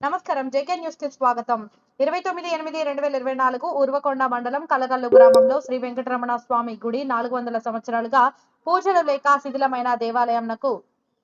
నమస్కారం. జేకే న్యూస్కి స్వాగతం. ఇరవై తొమ్మిది ఎనిమిది రెండు వేల ఇరవై నాలుగు ఉర్వకొండ మండలం కలగల్లు గ్రామంలో శ్రీ వెంకటరమణ స్వామి గుడి నాలుగు వందల సంవత్సరాలుగా పూజలు లేక శిథిలమైన దేవాలయంనకు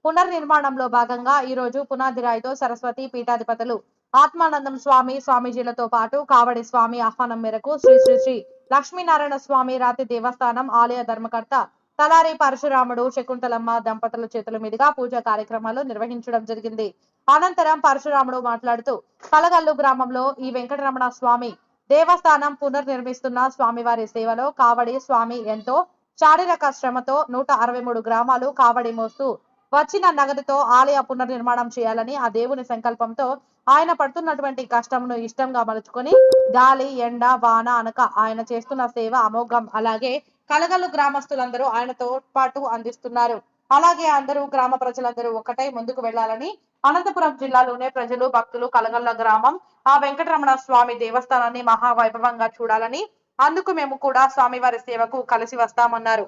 పునర్నిర్మాణంలో భాగంగా ఈ రోజు పునాది రాయితో సరస్వతి పీఠాధిపతులు ఆత్మానందం స్వామి స్వామీజీలతో పాటు కావడి స్వామి ఆహ్వానం మేరకు శ్రీ శ్రీ శ్రీ లక్ష్మీనారాయణ స్వామి రాతి దేవస్థానం ఆలయ ధర్మకర్త తలారి పరశురాముడు శకుంతలమ్మ దంపతుల చేతుల మీదుగా పూజా కార్యక్రమాలు నిర్వహించడం జరిగింది. అనంతరం పరశురాముడు మాట్లాడుతూ కలగల్లు గ్రామంలో ఈ వెంకటరమణ స్వామి దేవస్థానం పునర్నిర్మిస్తున్న స్వామివారి సేవలో కావడి స్వామి ఎంతో శారీరక శ్రమతో నూట అరవై మూడు గ్రామాలు కావడి మోస్తూ వచ్చిన నగదుతో ఆలయ పునర్నిర్మాణం చేయాలని ఆ దేవుని సంకల్పంతో ఆయన పడుతున్నటువంటి కష్టంను ఇష్టంగా మలుచుకొని గాలి ఎండ వాన అనక ఆయన చేస్తున్న సేవ అమోఘం. అలాగే కలగల్లు గ్రామస్తులందరూ ఆయనతో పాటు అందిస్తున్నారు. అలాగే అందరూ గ్రామ ప్రజలందరూ ఒకటై ముందుకు వెళ్ళాలని అనంతపురం జిల్లాలోనే ప్రజలు భక్తులు కలగల్ల గ్రామం ఆ వెంకటరమణ స్వామి దేవస్థానాన్ని మహావైభవంగా చూడాలని అందుకు మేము కూడా స్వామివారి సేవకు కలిసి వస్తామన్నారు.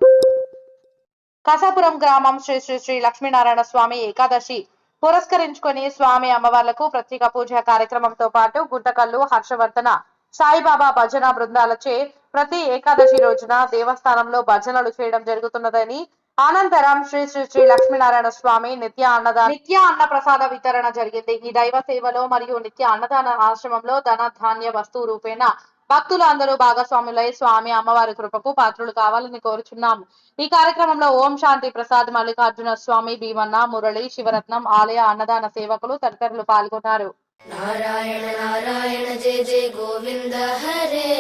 కసాపురం గ్రామం శ్రీ శ్రీ శ్రీ లక్ష్మీనారాయణ స్వామి ఏకాదశి పురస్కరించుకొని స్వామి అమ్మవార్లకు ప్రత్యేక పూజ కార్యక్రమంతో పాటు గుంటకల్లు హర్షవర్ధన సాయిబాబా భజన బృందాలచే ప్రతి ఏకాదశి రోజున దేవస్థానంలో భజనలు చేయడం జరుగుతున్నదని అనంతరం శ్రీ శ్రీ శ్రీ లక్ష్మీనారాయణ స్వామి నిత్య అన్నదాన నిత్య అన్న ప్రసాద వితరణ జరిగింది. ఈ దైవ సేవలో మరియు నిత్య అన్నదాన ఆశ్రమంలో ధన ధాన్య వస్తువు రూపేణ భక్తులు అందరూ భాగస్వాములై స్వామి అమ్మవారి కృపకు పాత్రులు కావాలని కోరుచున్నాం ఈ కార్యక్రమంలో ఓం శాంతి ప్రసాద్ మల్లికార్జున స్వామి భీమన్న మురళి శివరత్నం ఆలయ అన్నదాన సేవకులు తదితరులు పాల్గొన్నారు. నారాయణ నారాయణ జయ జయ గోవింద హరే!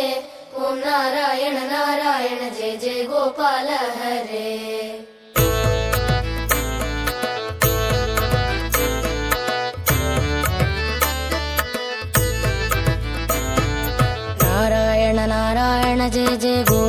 ఓం నారాయణ నారాయణ జయ జయ గోపాల హరే. నారాయణ నారాయణ జయ జయ గో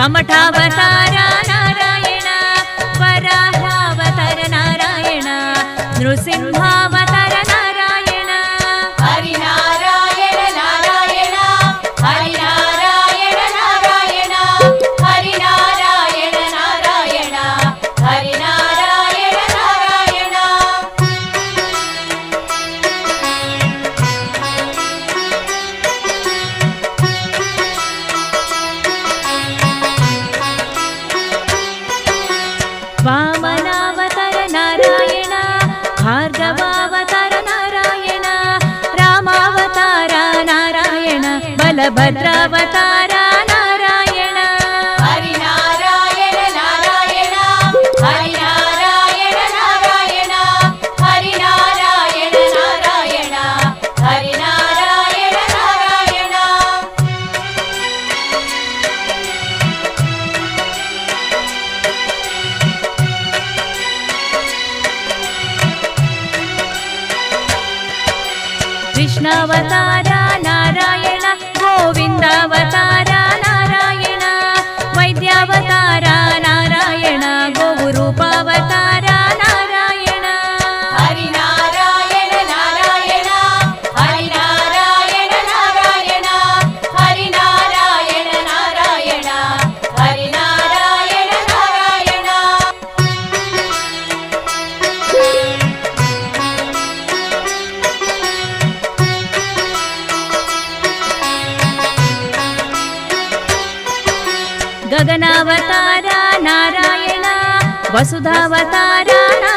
కమఠావతార నారాయణ వరాహావతార నారాయణ నృసింహావ वामन नवतार గగనావతార నారాయణ వసుధావతారా